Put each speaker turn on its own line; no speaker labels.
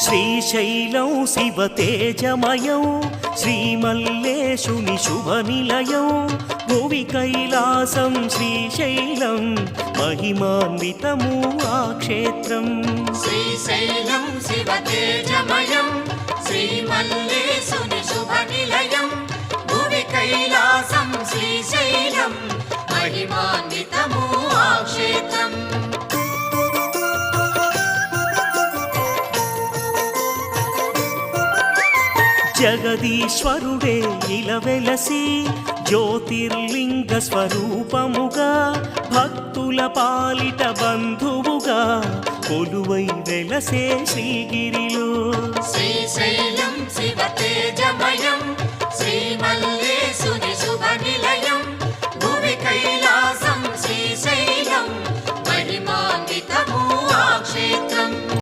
శ్రీశైలం శివ తేజమయం శ్రీమల్లేశుని శుభ నిలయం. భువి కైలాసం శ్రీశైలం మహిమాన్వితము ఆ క్షేత్రం.
శ్రీశైలం శివ తేజమయం శ్రీమల్లేశుని శుభ నిలయం. భువి కైలాసం శ్రీశైలం మహిమా
జగదీశ్వరుడే ఇలవెలసి జ్యోతిర్లింగ స్వరూపముగా భక్తుల పాలిట బంధువుగా కొలువై వెలసే శ్రీగిరిలో.